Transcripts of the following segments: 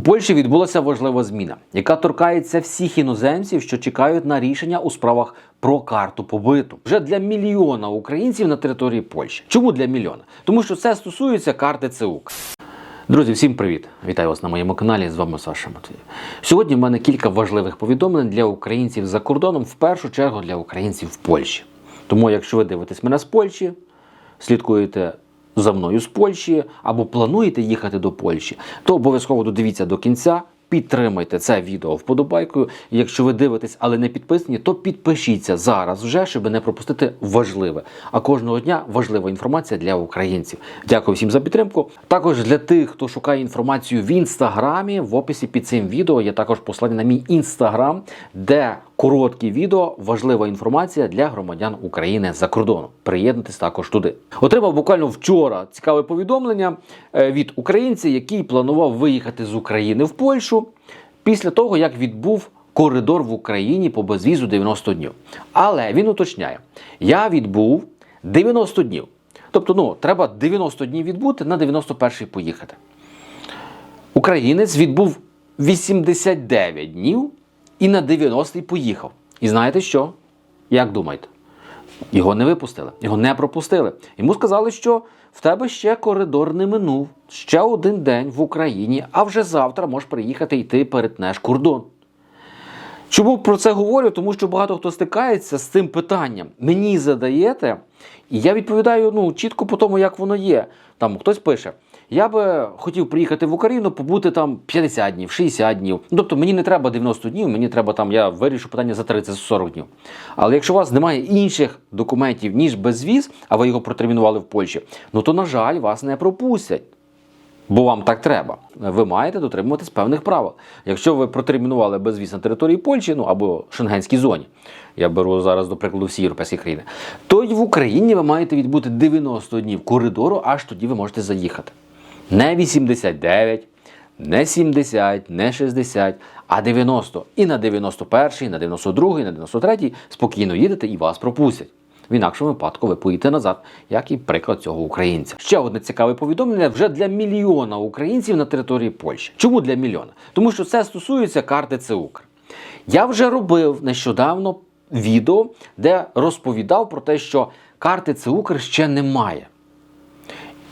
У Польщі відбулася важлива зміна, яка торкається всіх іноземців, що чекають на рішення у справах про карту побиту вже для мільйона українців на території Польщі. Чому для мільйона? Тому що це стосується карти ЦУК. Друзі, всім привіт! Вітаю вас на моєму каналі. З вами Саша Матвій. Сьогодні в мене кілька важливих повідомлень для українців за кордоном, в першу чергу для українців в Польщі. Тому, якщо ви дивитесь мене з Польщі, слідкуєте за мною з Польщі або плануєте їхати до Польщі, то обов'язково додивіться до кінця. Підтримайте це відео вподобайкою. Якщо ви дивитесь, але не підписані, то підпишіться зараз вже, щоб не пропустити важливе. А кожного дня важлива інформація для українців. Дякую всім за підтримку. Також для тих, хто шукає інформацію в інстаграмі, в описі під цим відео є також послання на мій інстаграм, де короткі відео, важлива інформація для громадян України за кордоном. Приєднуйтесь також туди. Отримав буквально вчора цікаве повідомлення е, від українця, який планував виїхати з України в Польщу після того, як відбув коридор в Україні по безвізу 90 днів. Але він уточняє: я відбув 90 днів. Тобто, ну, треба 90 днів відбути на 91-й поїхати. Українець відбув 89 днів і на 90-й поїхав. І знаєте що? Як думаєте? Його не випустили, його не пропустили. Йому сказали, що в тебе ще коридор не минув, ще один день в Україні, а вже завтра можеш приїхати і ти перетнеш кордон. Чому про це говорю? Тому що багато хто стикається з цим питанням. Мені задаєте, і я відповідаю ну, чітко по тому, як воно є. Там хтось пише: я би хотів приїхати в Україну, побути там 50 днів, 60 днів. Ну, Тобто мені не треба 90 днів, мені треба там, я вирішу питання за 30-40 днів. Але якщо у вас немає інших документів, ніж безвіз, а ви його протермінували в Польщі, ну то, на жаль, вас не пропустять. Бо вам так треба. Ви маєте дотримуватись певних правил. Якщо ви протермінували безвіз на території Польщі, ну або Шенгенській зоні, я беру зараз до прикладу всі європейські країни, то й в Україні ви маєте відбути 90 днів коридору, аж тоді ви можете заїхати. Не 89, не 70, не 60, а 90. І на 91, і на 92, і на 93 спокійно їдете і вас пропустять. В інакшому випадку ви поїдете назад, як і приклад цього українця. Ще одне цікаве повідомлення вже для мільйона українців на території Польщі. Чому для мільйона? Тому що це стосується карти ЦУКР. Я вже робив нещодавно відео, де розповідав про те, що карти ЦУКР ще немає.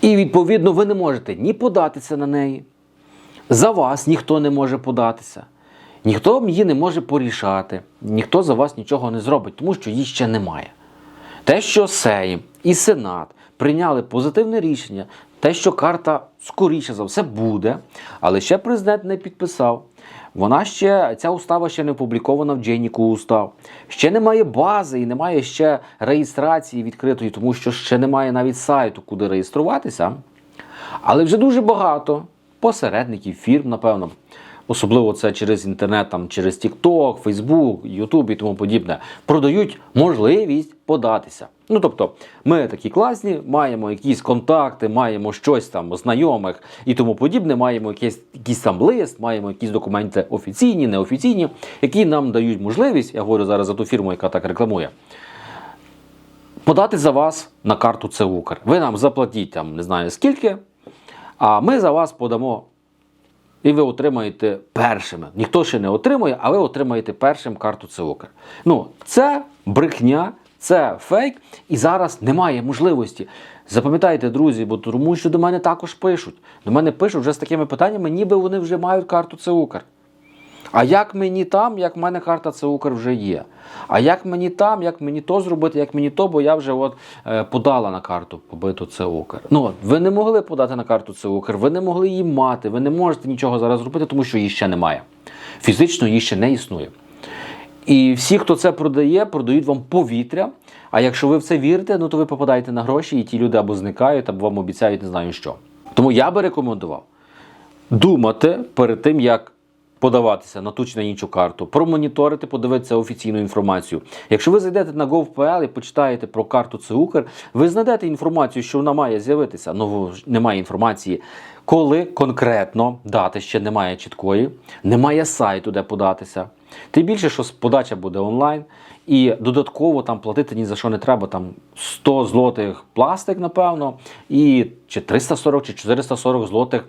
І відповідно ви не можете ні податися на неї. За вас ніхто не може податися. Ніхто її не може порішати, ніхто за вас нічого не зробить, тому що її ще немає. Те, що Сейм і Сенат прийняли позитивне рішення, те, що карта скоріше за все буде, але ще президент не підписав. Вона ще ця устава ще не опублікована в Джейніку устав. Ще немає бази і немає ще реєстрації відкритої, тому що ще немає навіть сайту, куди реєструватися. Але вже дуже багато посередників, фірм, напевно. Особливо це через інтернет, там, через TikTok, Facebook, YouTube і тому подібне, продають можливість податися. Ну тобто, ми такі класні, маємо якісь контакти, маємо щось там знайомих і тому подібне, маємо якийсь, якийсь там лист, маємо якісь документи офіційні, неофіційні, які нам дають можливість, я говорю зараз за ту фірму, яка так рекламує, подати за вас на карту ЦУКР. Ви нам заплатіть там не знаю скільки, а ми за вас подамо. І ви отримаєте першими. Ніхто ще не отримує, а ви отримаєте першим карту ЦУКР. Ну, це брехня, це фейк, і зараз немає можливості. Запам'ятайте, друзі, бо тому що до мене також пишуть. До мене пишуть вже з такими питаннями, ніби вони вже мають карту ЦУКР. А як мені там, як в мене карта ЦУКР вже є? А як мені там, як мені то зробити, як мені то, бо я вже от е, подала на карту побиту ЦУКР. Ну, от, ви не могли подати на карту ЦУКР, ви не могли її мати, ви не можете нічого зараз зробити, тому що її ще немає. Фізично її ще не існує. І всі, хто це продає, продають вам повітря. А якщо ви в це вірите, ну то ви попадаєте на гроші, і ті люди або зникають, або вам обіцяють не знаю що. Тому я би рекомендував думати перед тим, як подаватися на ту чи на іншу карту, промоніторити, подивитися офіційну інформацію. Якщо ви зайдете на gov.pl і почитаєте про карту ЦУКР, ви знайдете інформацію, що вона має з'явитися. Ну немає інформації, коли конкретно дати ще немає чіткої, немає сайту, де податися. Тим більше, що подача буде онлайн, і додатково там платити ні за що не треба. Там 100 злотих пластик, напевно, і чи 340 чи 440 злотих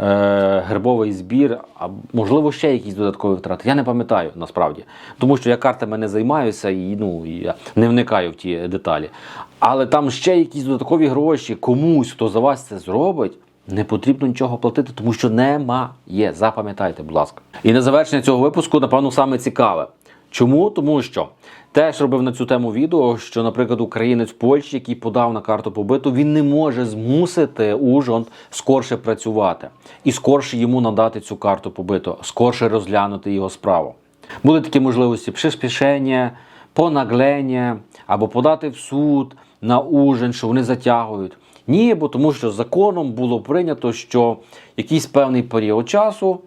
е, гербовий збір, а можливо ще якісь додаткові втрати. Я не пам'ятаю насправді, тому що я картами не займаюся і ну я не вникаю в ті деталі. Але там ще якісь додаткові гроші комусь, хто за вас це зробить. Не потрібно нічого платити, тому що немає. Запам'ятайте, будь ласка. І на завершення цього випуску, напевно, саме цікаве. Чому? Тому що теж робив на цю тему відео, що, наприклад, українець в Польщі, який подав на карту побиту, він не може змусити Ужгород скорше працювати і скорше йому надати цю карту побиту, скорше розглянути його справу. Були такі можливості приспішення, понаглення або подати в суд на ужин, що вони затягують. Ні, бо тому що законом було прийнято, що якийсь певний період часу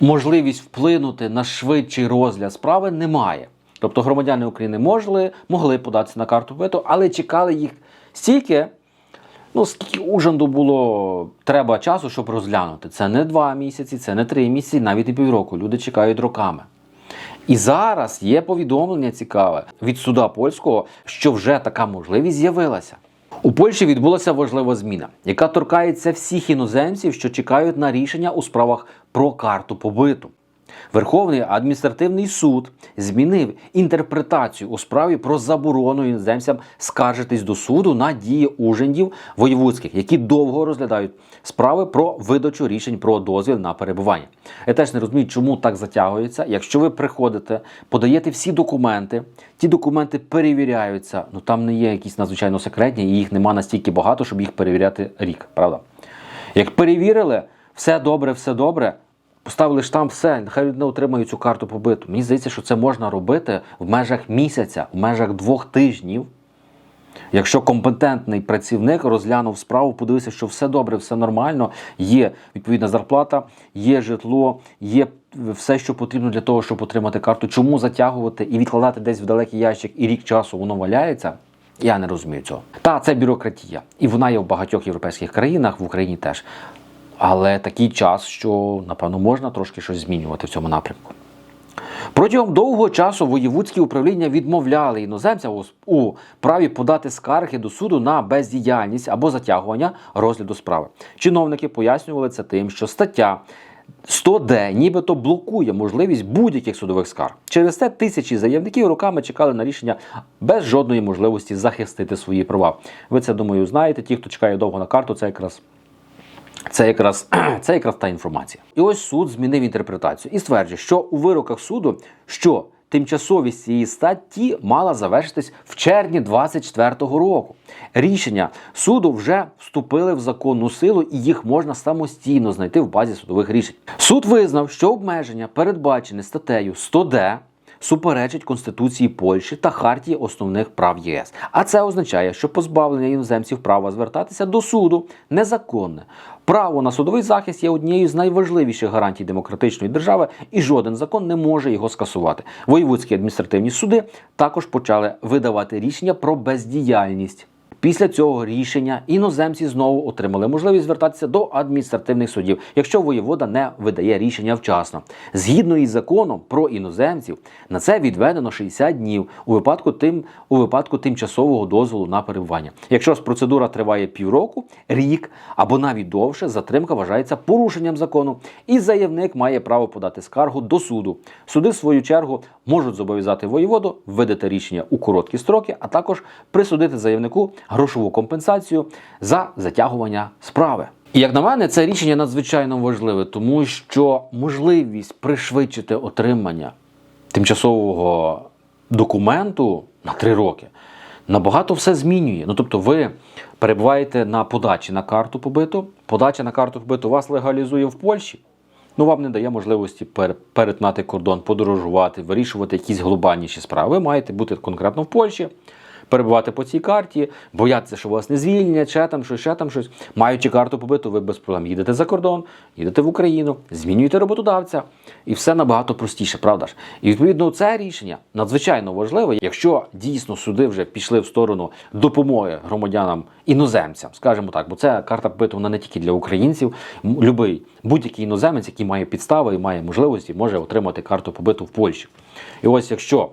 можливість вплинути на швидший розгляд справи немає. Тобто громадяни України могли, могли податися на карту побиту, але чекали їх стільки, ну скільки ужанду було треба часу, щоб розглянути. Це не два місяці, це не три місяці, навіть і півроку. Люди чекають роками. І зараз є повідомлення цікаве від суда польського, що вже така можливість з'явилася. У Польщі відбулася важлива зміна, яка торкається всіх іноземців, що чекають на рішення у справах про карту побиту. Верховний адміністративний суд змінив інтерпретацію у справі про заборону іноземцям скаржитись до суду на дії ужендів воєвудських, які довго розглядають справи про видачу рішень про дозвіл на перебування. Я теж не розумію, чому так затягується. Якщо ви приходите, подаєте всі документи, ті документи перевіряються. Ну там не є якісь надзвичайно секретні, і їх нема настільки багато, щоб їх перевіряти рік. Правда? Як перевірили, все добре, все добре. Поставили штамп, все, нехай людина отримає цю карту побиту. Мені здається, що це можна робити в межах місяця, в межах двох тижнів. Якщо компетентний працівник розглянув справу, подивився, що все добре, все нормально, є відповідна зарплата, є житло, є все, що потрібно для того, щоб отримати карту. Чому затягувати і відкладати десь в далекий ящик і рік часу воно валяється? Я не розумію цього. Та це бюрократія, і вона є в багатьох європейських країнах, в Україні теж. Але такий час, що напевно можна трошки щось змінювати в цьому напрямку. Протягом довгого часу воєвудські управління відмовляли іноземцям у- праві подати скарги до суду на бездіяльність або затягування розгляду справи. Чиновники пояснювали це тим, що стаття 100D нібито блокує можливість будь-яких судових скарг. Через це тисячі заявників роками чекали на рішення без жодної можливості захистити свої права. Ви це думаю знаєте. Ті, хто чекає довго на карту, це якраз це якраз, це якраз та інформація. І ось суд змінив інтерпретацію і стверджує, що у вироках суду, що тимчасовість цієї статті мала завершитись в червні 24-го року. Рішення суду вже вступили в законну силу і їх можна самостійно знайти в базі судових рішень. Суд визнав, що обмеження, передбачене статтею 100D, суперечить Конституції Польщі та Хартії основних прав ЄС. А це означає, що позбавлення іноземців права звертатися до суду незаконне. Право на судовий захист є однією з найважливіших гарантій демократичної держави, і жоден закон не може його скасувати. Воєвудські адміністративні суди також почали видавати рішення про бездіяльність. Після цього рішення іноземці знову отримали можливість звертатися до адміністративних судів, якщо воєвода не видає рішення вчасно. Згідно із законом про іноземців, на це відведено 60 днів у випадку тим у випадку тимчасового дозволу на перебування. Якщо ж процедура триває півроку, рік або навіть довше, затримка вважається порушенням закону, і заявник має право подати скаргу до суду. Суди, в свою чергу, можуть зобов'язати воєводу видати рішення у короткі строки, а також присудити заявнику грошову компенсацію за затягування справи. І як на мене, це рішення надзвичайно важливе, тому що можливість пришвидшити отримання тимчасового документу на три роки набагато все змінює. Ну тобто, ви перебуваєте на подачі на карту побиту, подача на карту побиту вас легалізує в Польщі. Ну, вам не дає можливості пер- перетнати кордон, подорожувати, вирішувати якісь глобальніші справи. Ви маєте бути конкретно в Польщі, перебувати по цій карті, боятися, що вас не звільнять, ще там щось, ще там щось. Маючи карту побиту, ви без проблем їдете за кордон, їдете в Україну, змінюєте роботодавця, і все набагато простіше, правда ж? І відповідно це рішення надзвичайно важливе, якщо дійсно суди вже пішли в сторону допомоги громадянам іноземцям, скажімо так, бо це карта побиту вона не тільки для українців. Любий будь-який іноземець, який має підстави і має можливості, може отримати карту побиту в Польщі. І ось якщо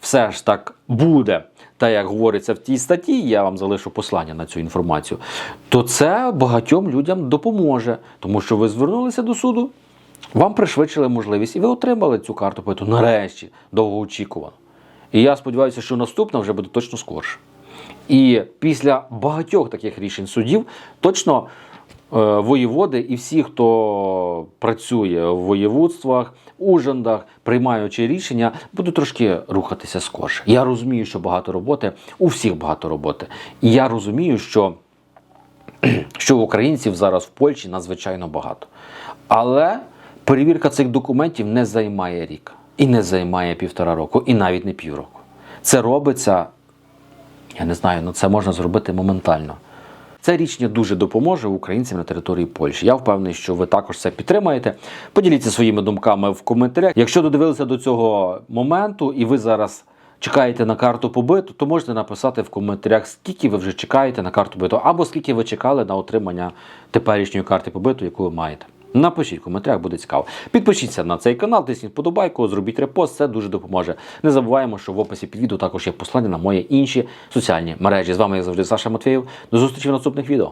все ж так буде, та як говориться в тій статті, я вам залишу послання на цю інформацію, то це багатьом людям допоможе, тому що ви звернулися до суду, вам пришвидшили можливість, і ви отримали цю карту поету нарешті, довгоочікувано. І я сподіваюся, що наступна вже буде точно скорше. І після багатьох таких рішень судів точно воєводи і всі, хто працює в воєводствах, ужандах, приймаючи рішення, будуть трошки рухатися скорше. Я розумію, що багато роботи, у всіх багато роботи. І я розумію, що що українців зараз в Польщі надзвичайно багато. Але перевірка цих документів не займає рік, і не займає півтора року, і навіть не півроку. Це робиться, я не знаю, ну це можна зробити моментально. Це рішення дуже допоможе українцям на території Польщі. Я впевнений, що ви також це підтримаєте. Поділіться своїми думками в коментарях. Якщо додивилися до цього моменту і ви зараз чекаєте на карту побиту, то можете написати в коментарях, скільки ви вже чекаєте на карту побиту, або скільки ви чекали на отримання теперішньої карти побиту, яку ви маєте. Напишіть в коментарях, буде цікаво. Підпишіться на цей канал, тисніть подобайку, зробіть репост, це дуже допоможе. Не забуваємо, що в описі під відео також є послання на мої інші соціальні мережі. З вами як завжди Саша Матвєєв. До зустрічі в наступних відео.